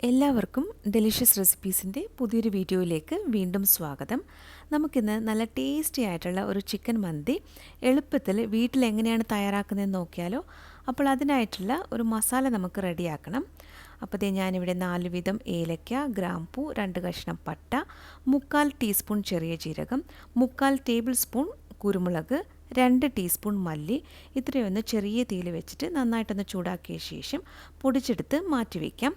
എല്ലാവർക്കും ഡെലിഷ്യസ് റെസിപ്പീസിന്റെ പുതിയൊരു വീഡിയോയിലേക്ക് വീണ്ടും സ്വാഗതം. നമുക്കിന്ന് നല്ല ടേസ്റ്റി ആയിട്ടുള്ള ഒരു ചിക്കൻ മന്തി എളുപ്പത്തിൽ വീട്ടിൽ എങ്ങനെയാണ് തയ്യാറാക്കുന്നതെന്ന് നോക്കിയാലോ അപ്പോൾ അതിനായിട്ടുള്ള ഒരു മസാല നമുക്ക് റെഡിയാക്കണം അപ്പോൾ ഇതേ ഞാനിവിടെ നാല് വിധം ഏലക്ക ഗ്രാമ്പൂ രണ്ട് കഷ്ണം പട്ട മുക്കാൽ ടീസ്പൂൺ ചെറിയ ജീരകം മുക്കാൽ ടേബിൾ സ്പൂൺ കുരുമുളക് രണ്ട് ടീസ്പൂൺ മല്ലി ഇത്രയൊന്ന് ചെറിയ തീയിൽ വെച്ചിട്ട് നന്നായിട്ടൊന്ന് ചൂടാക്കിയ ശേഷം പൊടിച്ചെടുത്ത് മാറ്റി വയ്ക്കാം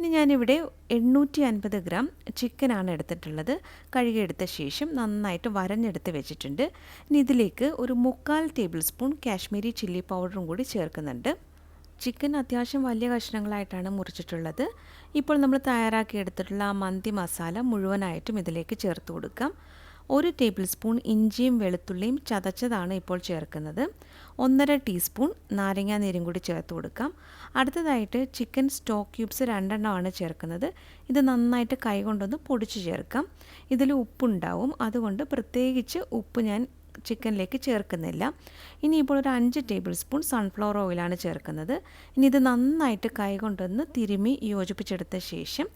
ഇനി ഞാനിവിടെ എണ്ണൂറ്റി അൻപത് ഗ്രാം ചിക്കനാണ് എടുത്തിട്ടുള്ളത്. കഴുകിയെടുത്ത ശേഷം നന്നായിട്ട് വരഞ്ഞെടുത്ത് വെച്ചിട്ടുണ്ട്. ഇനി ഇതിലേക്ക് ഒരു മുക്കാൽ ടേബിൾ സ്പൂൺ കാശ്മീരി ചില്ലി പൗഡറും കൂടി ചേർക്കുന്നുണ്ട്. ചിക്കൻ അത്യാവശ്യം വലിയ കഷ്ണങ്ങളായിട്ടാണ് മുറിച്ചിട്ടുള്ളത്. ഇപ്പോൾ നമ്മൾ തയ്യാറാക്കി എടുത്തിട്ടുള്ള ആ മന്തി മസാല മുഴുവനായിട്ടും ഇതിലേക്ക് ചേർത്ത് കൊടുക്കാം. ഒരു ടേബിൾ സ്പൂൺ ഇഞ്ചിയും വെളുത്തുള്ളിയും ചതച്ചതാണ് ഇപ്പോൾ ചേർക്കുന്നത്. ഒന്നര ടീസ്പൂൺ നാരങ്ങാ നീരും കൂടി ചേർത്ത് കൊടുക്കാം. അടുത്തതായിട്ട് ചിക്കൻ സ്റ്റോക്ക് ക്യൂബ്സ് രണ്ടെണ്ണമാണ് ചേർക്കുന്നത്. ഇത് നന്നായിട്ട് കൈകൊണ്ടൊന്ന് പൊടിച്ച് ചേർക്കാം. ഇതിൽ ഉപ്പുണ്ടാവും. അതുകൊണ്ട് പ്രത്യേകിച്ച് ഉപ്പ് ഞാൻ ചിക്കനിലേക്ക് ചേർക്കുന്നില്ല. ഇനി ഇപ്പോൾ ഒരു അഞ്ച് ടേബിൾ സ്പൂൺ സൺഫ്ലവർ ഓയിലാണ് ചേർക്കുന്നത്. ഇനി ഇത് നന്നായിട്ട് കൈകൊണ്ടൊന്ന് തിരുമി യോജിപ്പിച്ചെടുത്ത ശേഷം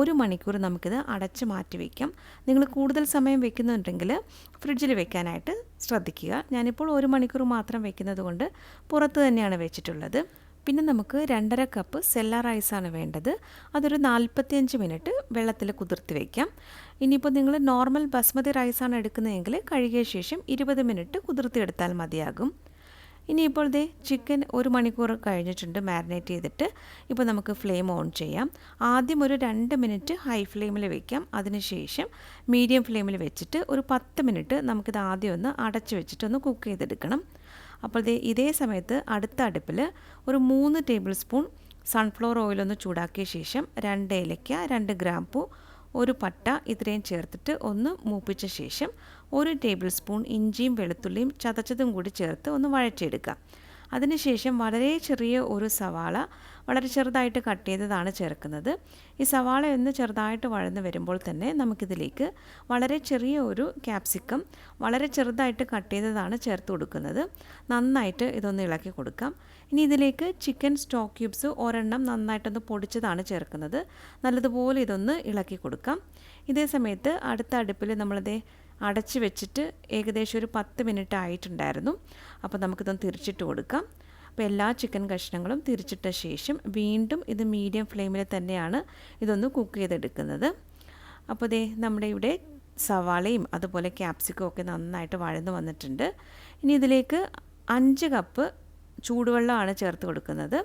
ഒരു മണിക്കൂർ നമുക്കിത് അടച്ച് മാറ്റി വയ്ക്കാം നിങ്ങൾ കൂടുതൽ സമയം വെക്കുന്നുണ്ടെങ്കിൽ ഫ്രിഡ്ജിൽ വെക്കാനായിട്ട് ശ്രദ്ധിക്കുക. ഞാനിപ്പോൾ ഒരു മണിക്കൂർ മാത്രം വെക്കുന്നത് കൊണ്ട് പുറത്ത് തന്നെയാണ് വെച്ചിട്ടുള്ളത്. പിന്നെ നമുക്ക് രണ്ടര കപ്പ് സെല്ല റൈസാണ് വേണ്ടത്. അതൊരു നാൽപ്പത്തിയഞ്ച് മിനിറ്റ് വെള്ളത്തിൽ കുതിർത്തി വയ്ക്കാം ഇനിയിപ്പോൾ നിങ്ങൾ നോർമൽ ബസ്മതി റൈസാണ് എടുക്കുന്നതെങ്കിൽ കഴുകിയ ശേഷം ഇരുപത് മിനിറ്റ് കുതിർത്തിയെടുത്താൽ മതിയാകും. ഇനിയിപ്പോൾ ദേ ചിക്കൻ ഒരു മണിക്കൂർ കഴിഞ്ഞിട്ടുണ്ട് മാരിനേറ്റ് ചെയ്തിട്ട്. ഇപ്പോൾ നമുക്ക് ഫ്ലെയിം ഓൺ ചെയ്യാം. ആദ്യം ഒരു രണ്ട് മിനിറ്റ് ഹൈ ഫ്ലെയിമിൽ വെക്കാം. അതിനുശേഷം മീഡിയം ഫ്ലെയിമിൽ വെച്ചിട്ട് ഒരു പത്ത് മിനിറ്റ് നമുക്കിത് ആദ്യം ഒന്ന് അടച്ച് വെച്ചിട്ടൊന്ന് കുക്ക് ചെയ്തെടുക്കണം. അപ്പോൾ ഇതേ സമയത്ത് അടുത്ത അടുപ്പിൽ ഒരു മൂന്ന് ടേബിൾ സ്പൂൺ സൺഫ്ലവർ ഒന്ന് ചൂടാക്കിയ ശേഷം രണ്ട് ഏലയ്ക്ക രണ്ട് ഗ്രാമ്പൂ ഒരു പട്ട ഇത്രയും ചേർത്തിട്ട് ഒന്ന് മൂപ്പിച്ച ശേഷം ഒരു ടേബിൾ സ്പൂൺ ഇഞ്ചിയും വെളുത്തുള്ളിയും ചതച്ചതും കൂടി ചേർത്ത് ഒന്ന് വഴറ്റിയെടുക്കുക. അതിനുശേഷം വളരെ ചെറിയ ഒരു സവാള വളരെ ചെറുതായിട്ട് കട്ട് ചെയ്തതാണ് ചേർക്കുന്നത്. ഈ സവാള ഒന്ന് ചെറുതായിട്ട് വഴന്ന് വരുമ്പോൾ തന്നെ നമുക്കിതിലേക്ക് വളരെ ചെറിയ ഒരു ക്യാപ്സിക്കം വളരെ ചെറുതായിട്ട് കട്ട് ചെയ്തതാണ് ചേർത്ത് കൊടുക്കുന്നത്. നന്നായിട്ട് ഇതൊന്ന് ഇളക്കി കൊടുക്കാം. ഇനി ഇതിലേക്ക് ചിക്കൻ സ്റ്റോക്ക് ക്യൂബ്സ് ഒരെണ്ണം നന്നായിട്ടൊന്ന് പൊടിച്ചതാണ് ചേർക്കുന്നത്. നല്ലതുപോലെ ഇതൊന്ന് ഇളക്കി കൊടുക്കാം. ഇതേ സമയത്ത് അടുത്ത അടുപ്പിൽ നമ്മളിതേ അടച്ച് വെച്ചിട്ട് ഏകദേശം ഒരു പത്ത് മിനിറ്റ് ആയിട്ടുണ്ടായിരുന്നു. അപ്പോൾ നമുക്കിതൊന്ന് തിരിച്ചിട്ട് കൊടുക്കാം. അപ്പോൾ എല്ലാ ചിക്കൻ കഷ്ണങ്ങളും തിരിച്ചിട്ട ശേഷം വീണ്ടും ഇത് മീഡിയം ഫ്ലെയിമിൽ തന്നെയാണ് ഇതൊന്ന് കുക്ക് ചെയ്തെടുക്കുന്നത്. അപ്പോൾ ദേ നമ്മുടെ ഇവിടെ സവാളയും അതുപോലെ ക്യാപ്സിക്കും ഒക്കെ നന്നായിട്ട് വഴന്നു വന്നിട്ടുണ്ട്. ഇനി ഇതിലേക്ക് അഞ്ച് കപ്പ് ചൂടുവെള്ളമാണ് ചേർത്ത് കൊടുക്കുന്നത്.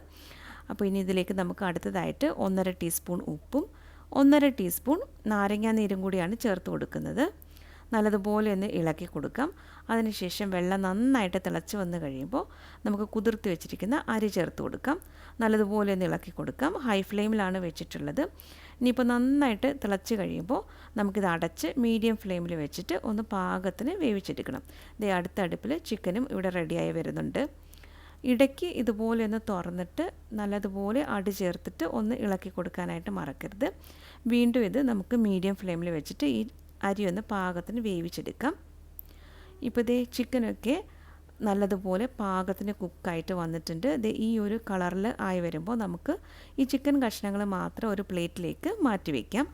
അപ്പോൾ ഇനി ഇതിലേക്ക് നമുക്ക് അടുത്തതായിട്ട് ഒന്നര ടീസ്പൂൺ ഉപ്പും ഒന്നര ടീസ്പൂൺ നാരങ്ങാ നീരും കൂടിയാണ് ചേർത്ത് കൊടുക്കുന്നത്. നല്ലതുപോലെ ഒന്ന് ഇളക്കി കൊടുക്കാം. അതിനുശേഷം വെള്ളം നന്നായിട്ട് തിളച്ച് വന്ന് കഴിയുമ്പോൾ നമുക്ക് കുതിർത്ത് വെച്ചിരിക്കുന്ന അരി ചേർത്ത് കൊടുക്കാം. നല്ലതുപോലെ ഒന്ന് ഇളക്കി കൊടുക്കാം. ഹൈ ഫ്ലെയിമിലാണ് വെച്ചിട്ടുള്ളത്. ഇനിയിപ്പോൾ നന്നായിട്ട് തിളച്ച് കഴിയുമ്പോൾ നമുക്കിത് അടച്ച് മീഡിയം ഫ്ലെയിമിൽ വെച്ചിട്ട് ഒന്ന് പാകത്തിന് വേവിച്ചെടുക്കണം. ഇതേ അടുത്ത അടുപ്പിൽ ചിക്കനും ഇവിടെ റെഡിയായി വരുന്നുണ്ട്. ഇടയ്ക്ക് ഇതുപോലെ ഒന്ന് തുറന്നിട്ട് നല്ലതുപോലെ അടി ചേർത്തിട്ട് ഒന്ന് ഇളക്കി കൊടുക്കാനായിട്ട് മറക്കരുത്. വീണ്ടും ഇത് നമുക്ക് മീഡിയം ഫ്ലെയിമിൽ വെച്ചിട്ട് ഈ അരി ഒന്ന് പാകത്തിന് വേവിച്ചെടുക്കാം. ഇപ്പോൾ ഇതേ ചിക്കനൊക്കെ നല്ലതുപോലെ പാകത്തിന് കുക്കായിട്ട് വന്നിട്ടുണ്ട്. ഇത് ഈ ഒരു കളറിൽ ആയി വരുമ്പോൾ നമുക്ക് ഈ ചിക്കൻ കഷ്ണങ്ങൾ മാത്രം ഒരു പ്ലേറ്റിലേക്ക് മാറ്റി വയ്ക്കാം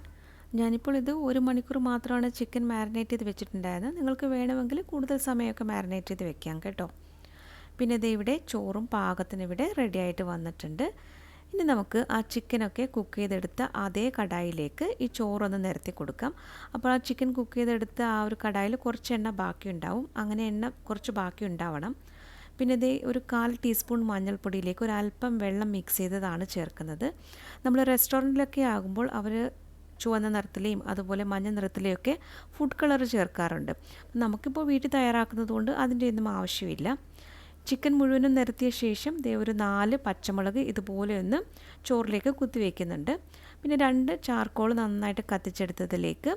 ഞാനിപ്പോൾ ഇത് ഒരു മണിക്കൂർ മാത്രമാണ് ചിക്കൻ മാരിനേറ്റ് ചെയ്ത് വെച്ചിട്ടുണ്ടായിരുന്നത്. നിങ്ങൾക്ക് വേണമെങ്കിൽ കൂടുതൽ സമയമൊക്കെ മാരിനേറ്റ് ചെയ്ത് വെക്കാം കേട്ടോ. പിന്നെ ഇത് ഇവിടെ ചോറും പാകത്തിന് ഇവിടെ റെഡിയായിട്ട് വന്നിട്ടുണ്ട്. ഇനി നമുക്ക് ആ ചിക്കനൊക്കെ കുക്ക് ചെയ്തെടുത്ത അതേ കടായിലേക്ക് ഈ ചോറൊന്ന് നിരത്തി കൊടുക്കാം. അപ്പോൾ ആ ചിക്കൻ കുക്ക് ചെയ്തെടുത്ത ആ ഒരു കടായിൽ കുറച്ച് എണ്ണ ബാക്കി ഉണ്ടാവും അങ്ങനെ എണ്ണ കുറച്ച് ബാക്കി ഉണ്ടാവണം. പിന്നെ ഇതേ ഒരു കാൽ ടീസ്പൂൺ മഞ്ഞൾപ്പൊടിയിലേക്ക് ഒരു അല്പം വെള്ളം മിക്സ് ചെയ്തതാണ് ചേർക്കുന്നത്. നമ്മൾ റെസ്റ്റോറന്റിലൊക്കെ ആകുമ്പോൾ അവർ ചുവന്ന നിറത്തിലെയും അതുപോലെ മഞ്ഞ നിറത്തിലെയൊക്കെ ഫുഡ് കളർ ചേർക്കാറുണ്ട്. നമുക്കിപ്പോൾ വീട്ടിൽ തയ്യാറാക്കുന്നത് കൊണ്ട് അതിന്റെ ഒന്നും ആവശ്യമില്ല. ചിക്കൻ മുഴുവനും നിരത്തിയ ശേഷം ദേ ഒരു നാല് പച്ചമുളക് ഇതുപോലെ ഒന്ന് ചോറിലേക്ക് കുത്തി വയ്ക്കുന്നുണ്ട് പിന്നെ രണ്ട് ചാർക്കോൾ നന്നായിട്ട് കത്തിച്ചെടുത്തതിലേക്ക്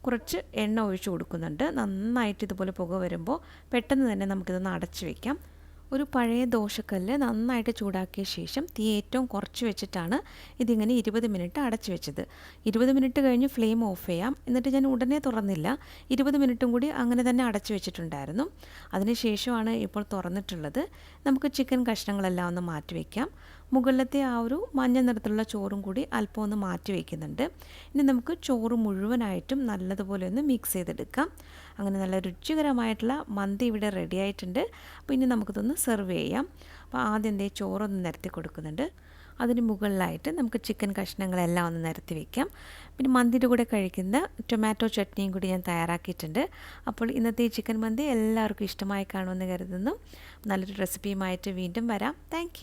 കുറച്ച് എണ്ണ ഒഴിച്ചു കൊടുക്കുന്നുണ്ട്. നന്നായിട്ട് ഇതുപോലെ പുക വരുമ്പോൾ പെട്ടെന്ന് തന്നെ നമുക്കിതൊന്ന് അടച്ചു വയ്ക്കാം ഒരു പഴയ ദോശക്കല്ല് നന്നായിട്ട് ചൂടാക്കിയ ശേഷം തീ ഏറ്റവും കുറച്ച് വെച്ചിട്ടാണ് ഇതിങ്ങനെ ഇരുപത് മിനിറ്റ് അടച്ചു വെച്ചത്. ഇരുപത് മിനിറ്റ് കഴിഞ്ഞ് ഫ്ലെയിം ഓഫ് ചെയ്യാം. എന്നിട്ട് ഞാൻ ഉടനെ തുറന്നില്ല. ഇരുപത് മിനിറ്റും കൂടി അങ്ങനെ തന്നെ അടച്ചു വെച്ചിട്ടുണ്ടായിരുന്നു. അതിനുശേഷമാണ് ഇപ്പോൾ തുറന്നിട്ടുള്ളത്. നമുക്ക് ചിക്കൻ കഷ്ണങ്ങളെല്ലാം ഒന്ന് മാറ്റി വയ്ക്കാം മുകളിലത്തെ ആ ഒരു മഞ്ഞ നിറത്തിലുള്ള ചോറും കൂടി അല്പം ഒന്ന് മാറ്റി വയ്ക്കുന്നുണ്ട് ഇനി നമുക്ക് ചോറ് മുഴുവനായിട്ടും നല്ലതുപോലെ ഒന്ന് മിക്സ് ചെയ്തെടുക്കാം. അങ്ങനെ നല്ല രുചികരമായിട്ടുള്ള മന്തി ഇവിടെ റെഡി ആയിട്ടുണ്ട്. അപ്പോൾ ഇനി നമുക്കിതൊന്ന് സെർവ് ചെയ്യാം. അപ്പോൾ ആദ്യം എന്തേ ചോറൊന്ന് നിരത്തി കൊടുക്കുന്നുണ്ട്. അതിന് മുകളിലായിട്ട് നമുക്ക് ചിക്കൻ കഷ്ണങ്ങളെല്ലാം ഒന്ന് നിരത്തി വയ്ക്കാം പിന്നെ മന്തിയുടെ കൂടെ കഴിക്കുന്ന ടൊമാറ്റോ ചട്നിയും കൂടി ഞാൻ തയ്യാറാക്കിയിട്ടുണ്ട്. അപ്പോൾ ഇന്നത്തെ ഈ ചിക്കൻ മന്തി എല്ലാവർക്കും ഇഷ്ടമായി കാണുമെന്ന് കരുതുന്നു. നല്ലൊരു റെസിപ്പിയുമായിട്ട് വീണ്ടും വരാം. താങ്ക്